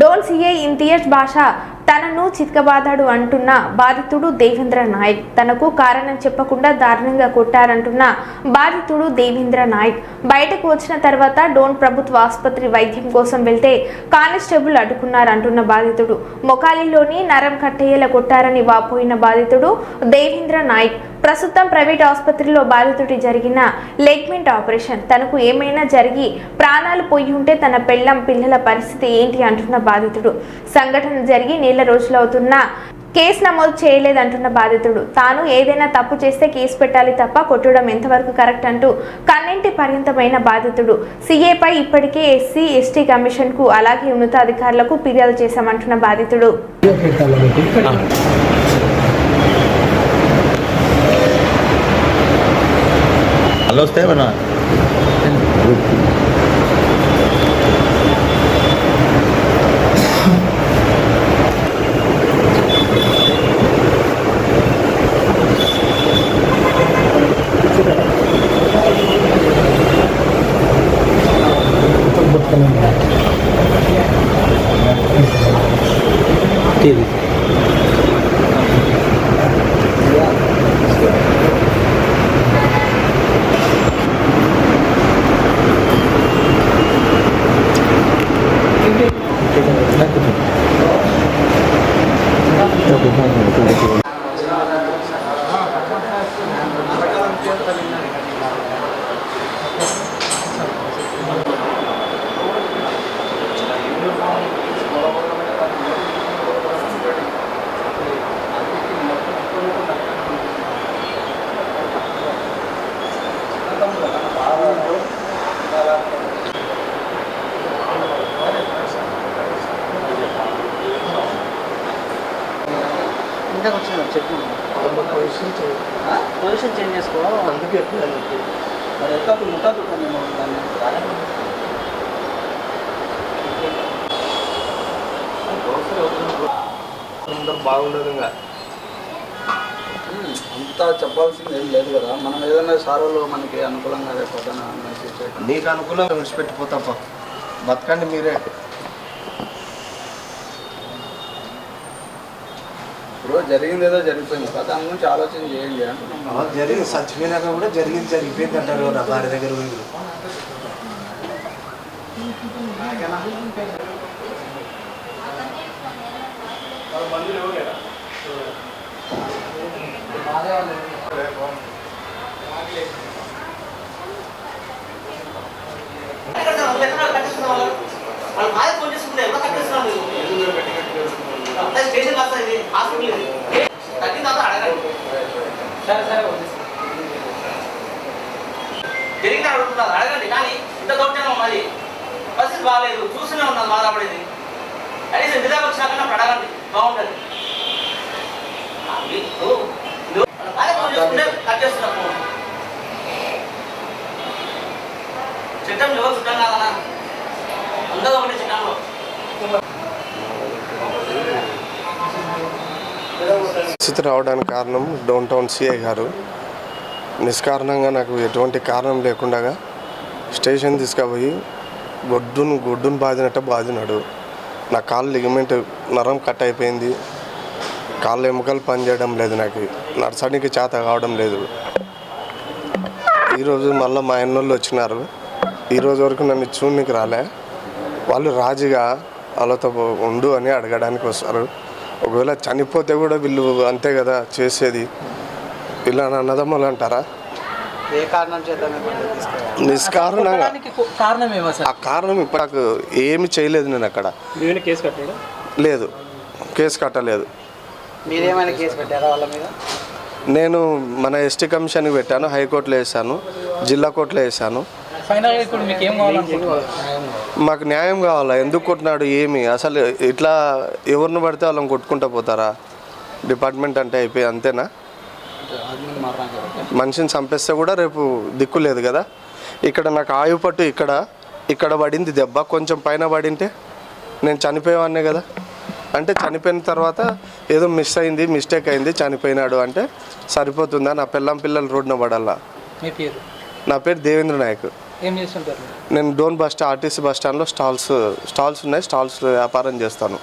Dhone CI ఇంతియజ్ భాష తనను చితకబాదాడు అంటున్న బాధితుడు దేవేంద్ర నాయక్. తనకు కారణం చెప్పకుండా దారుణంగా కొట్టారంటున్న బాధితుడు దేవేంద్ర నాయక్. బయటకు వచ్చిన తర్వాత డోన్ ప్రభుత్వ ఆసుపత్రి వైద్యం కోసం వెళ్తే కానిస్టేబుల్ అడ్డుకున్నారంటున్న బాధితుడు. మొకాలిలోని నరం కట్టయ్యేలా కొట్టారని వాపోయిన బాధితుడు దేవేంద్ర నాయక్. ప్రస్తుతం ప్రైవేట్ ఆసుపత్రిలో బాధితుడి జరిగిన లెగ్మెంట్ ఆపరేషన్. తనకు ఏమైనా జరిగి ప్రాణాలు పోయి ఉంటే తన పెళ్ళం పిల్లల పరిస్థితి ఏంటి అంటున్న బాధితుడు. సంఘటన జరిగి ఏళ్ళ రోజులు అవుతున్నా కేసు నమోదు చేయలేదంటున్న బాధితుడు. తాను ఏదైనా తప్పు చేస్తే కేసు పెట్టాలి తప్ప కొట్టడం ఎంతవరకు కరెక్ట్ అంటూ కన్నింటి పర్యంతమైన బాధితుడు. సీఏపై ఇప్పటికే ఎస్సీ ఎస్టీ కమిషన్కు అలాగే ఉన్నతాధికారులకు ఫిర్యాదు చేశామంటున్న బాధితుడు. అలా partido. ఇందాక వచ్చిన చెప్పు? Position change. చేసుకో. అందుకే మరి ఎక్కడ ఉంటుంది మేము దాన్ని? బాగుండదు ఇంకా. అంతా చెప్పాల్సింది ఏం లేదు కదా. మనం ఏదైనా సారోలు మనకి అనుకూలంగా చేయడం నీకు అనుకూలంగా విడిచిపెట్టిపోతాపా బతకండి మీరే. ఇప్పుడు జరిగింది ఏదో జరిగిపోయింది. కదా దాని గురించి ఆలోచన చేయండి అంటున్నాం జరిగింది. చచ్చిపోయినాక కూడా జరిగింది జరిగిపోయింది అంటారు నా భార్య దగ్గర పోయి. స్టేషన్ అడుగుతున్నారు అడగండి కానీ ఇంత దౌర్జన్యం మరి. పరిస్థితి బాగాలేదు చూస్తూనే ఉన్నాను బాధపడేది. కనీసం నిజాలు వచ్చినాక నాకు అడగండి బాగుంటుంది. చేసుకుంటే కట్ చేస్తున్నా చట్టం ఎవరు చుట్టం కాదన్నా? అందరూ చట్టంలో రావడానికి కారణం డౌన్ టౌన్ సిఐ గారు. నిష్కారణంగా నాకు ఎటువంటి కారణం లేకుండా స్టేషన్ తీసుకుపోయి గొడ్డును గొడ్డును బాదినట్టు బాదినాడు నా కాలు లిగమెంట్ నరం కట్ అయిపోయింది. కాళ్ళ ఎముకలు పనిచేయడం లేదు నాకు. నడచడానికి చేత కావడం లేదు. ఈరోజు మళ్ళీ మా అన్నోళ్ళు వచ్చినారు. ఈరోజు వరకు నన్ను చూడనికి రాలే. వాళ్ళు రాజుగా వాళ్ళతో ఉండు అని అడగడానికి వస్తారు. ఒకవేళ చనిపోతే కూడా వీళ్ళు అంతే కదా చేసేది. వీళ్ళు అన్నదమ్ములు అంటారా? ఏ కారణం చేత మిమ్మల్ని తీసుకెళ్ళాలి? నిష్కారణంగా కారణం ఆ కారణం ఇప్పుడు నాకు ఏమి చేయలేదు నేను అక్కడ. కేసు కట్టాడు లేదు కేసు కట్టలేదు. మీరేమైనా కేసు పెట్టారా వాళ్ళ మీద? నేను మన ఎస్టీ కమిషన్కి పెట్టాను హైకోర్టులో వేసాను జిల్లా కోర్టులో వేసాను ఫైనల్ ఇప్పుడు మీకు ఏం కావాలనుకుంటున్నారు? మాకు న్యాయం కావాలా? ఎందుకు కొట్టినాడు ఏమి? అసలు ఇట్లా ఎవరిని పడితే వాళ్ళని కొట్టుకుంటా పోతారా? డిపార్ట్మెంట్ అంటే అయిపోయి అంతేనా? మనిషిని చంపేస్తే కూడా రేపు దిక్కు లేదు కదా? ఇక్కడ నాకు ఆయువు పట్టు ఇక్కడ. ఇక్కడ పడింది దెబ్బ. కొంచెం పైన పడింటే నేను చనిపోయేవాడినే కదా? అంటే చనిపోయిన తర్వాత ఏదో మిస్ అయింది మిస్టేక్ అయింది చనిపోయినాడు అంటే సరిపోతుందా? నా పిల్లం పిల్లలు రోడ్డున పడాలా నా పేరు దేవేంద్ర నాయక్. నేను Dhone bus stand RTC bus స్టాండ్లో స్టాల్స్ స్టాల్స్ ఉన్నాయి. స్టాల్స్ వ్యాపారం చేస్తాను.